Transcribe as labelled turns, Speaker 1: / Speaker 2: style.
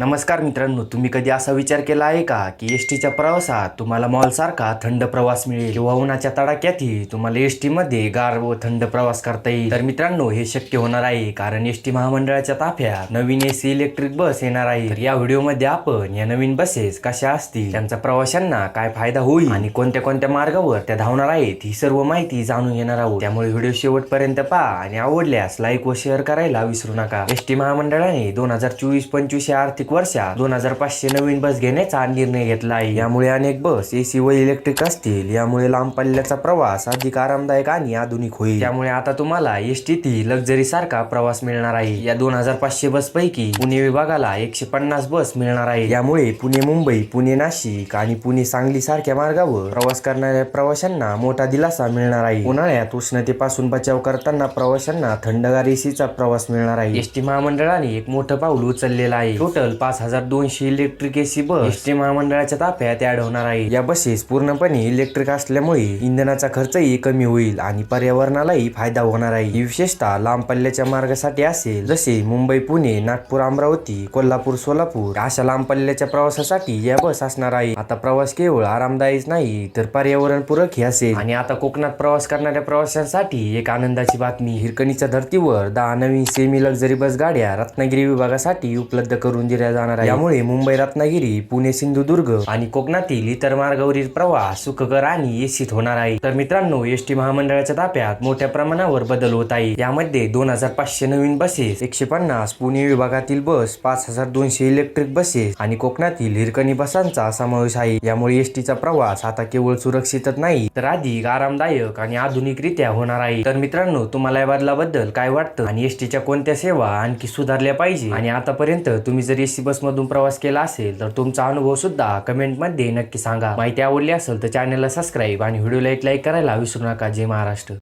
Speaker 1: नमस्कार मित्रांनो तुम्ही कधी असा विचार केला आहे का की एस टीच्या प्रवासात तुम्हाला मॉलसारखा थंड प्रवास मिळेल? किंवा उन्हाच्या तडाक्यातही तुम्हाला एस टीमध्ये गार व थंड प्रवास करता येईल. तर मित्रांनो हे शक्य होणार आहे कारण एस टी महामंडळाच्या ताफ्यात नवीन एसी इलेक्ट्रिक बस येणार आहे. तर या व्हिडिओमध्ये आपण या नवीन बसेस कशा असतील त्यांचा प्रवाशांना काय फायदा होईल आणि कोणत्या कोणत्या मार्गावर त्या धावणार आहेत ही सर्व माहिती जाणून घेणार आहोत. त्यामुळे व्हिडिओ शेवटपर्यंत पहा आणि आवडल्यास लाईक व शेअर करायला विसरू नका. एस टी महामंडळाने दोन हजार चोवीस पंचवीस या आर्थिक वर्षात दोन हजार पाचशे नवीन बस घेण्याचा निर्णय घेतला आहे. यामुळे अनेक बस एसी व इलेक्ट्रिक असतील. यामुळे लांब पल्ल्याचा प्रवास अधिक आरामदायक आणि आधुनिक होईल. त्यामुळे आता तुम्हाला एस टी लक्झरी सारखा प्रवास मिळणार आहे. या दोन हजार पाचशे बस पैकी पुणे विभागाला एकशे पन्नास बस मिळणार आहे यामुळे पुणे मुंबई पुणे नाशिक आणि पुणे सांगली सारख्या मार्गावर प्रवास करणाऱ्या प्रवाशांना मोठा दिलासा मिळणार आहे. उन्हाळ्यात उष्णतेपासून बचाव करताना प्रवाशांना थंडगार एसीचा प्रवास मिळणार आहे. एस टी महामंडळाने एक मोठं पाऊल उचललेलं आहे. टोटल पाच हजार दोनशे electric AC bus S T महामंडळाच्या ताफ्यात ऍड होणार आहे या बसेस पूर्णपणे इलेक्ट्रिक असल्यामुळे इंधनाचा खर्चही कमी होईल आणि पर्यावरणालाही फायदा होणार आहे. ही विशेषतः लांब पल्ल्याच्या मार्गासाठी असेल जसे मुंबई पुणे नागपूर अमरावती कोल्हापूर सोलापूर अशा लांब पल्ल्याच्या प्रवासासाठी या बस असणार आहे. आता प्रवास केवळ आरामदायीच नाही तर पर्यावरणपूरक ही असेल. आणि आता कोकणात प्रवास करणाऱ्या प्रवाशांसाठी एक आनंदाची बातमी. हिरकणीच्या धर्तीवर दहा नवीन सेमी लक्झरी बस गाड्या रत्नागिरी विभागासाठी उपलब्ध करून दिल्या जाणार आहे यामुळे मुंबई रत्नागिरी पुणे सिंधुदुर्ग आणि कोकणातील इतर मार्गावरील प्रवास सुखकर आणि एसीत होणार आहे तर मित्रांनो एस टी महामंडळाच्या ताफ्यात मोठ्या प्रमाणावर बदल होत आहे यामध्ये दोन हजार पाचशे नवीन बसेस एकशे पन्नास पुणे विभागातील बस पाच हजार दोनशे इलेक्ट्रिक बसेस आणि कोकणातील हिरकणी बसांचा समावेश आहे. यामुळे एस टीचा प्रवास आता केवळ सुरक्षितच नाही तर अधिक आरामदायक आणि आधुनिकरित्या होणार आहे. तर मित्रांनो तुम्हाला या बदलाबद्दल काय वाटतं? आणि एस टीच्या कोणत्या सेवा आणखी सुधारल्या पाहिजे? आणि आतापर्यंत तुम्ही जर एस बस मधून प्रवास केला असेल तर तुमचा अनुभव सुद्धा कमेंटमध्ये नक्की सांगा. माहिती आवडली असेल तर चॅनलला सबस्क्राईब आणि व्हिडिओला एक लाईक करायला विसरू नका. जय महाराष्ट्र.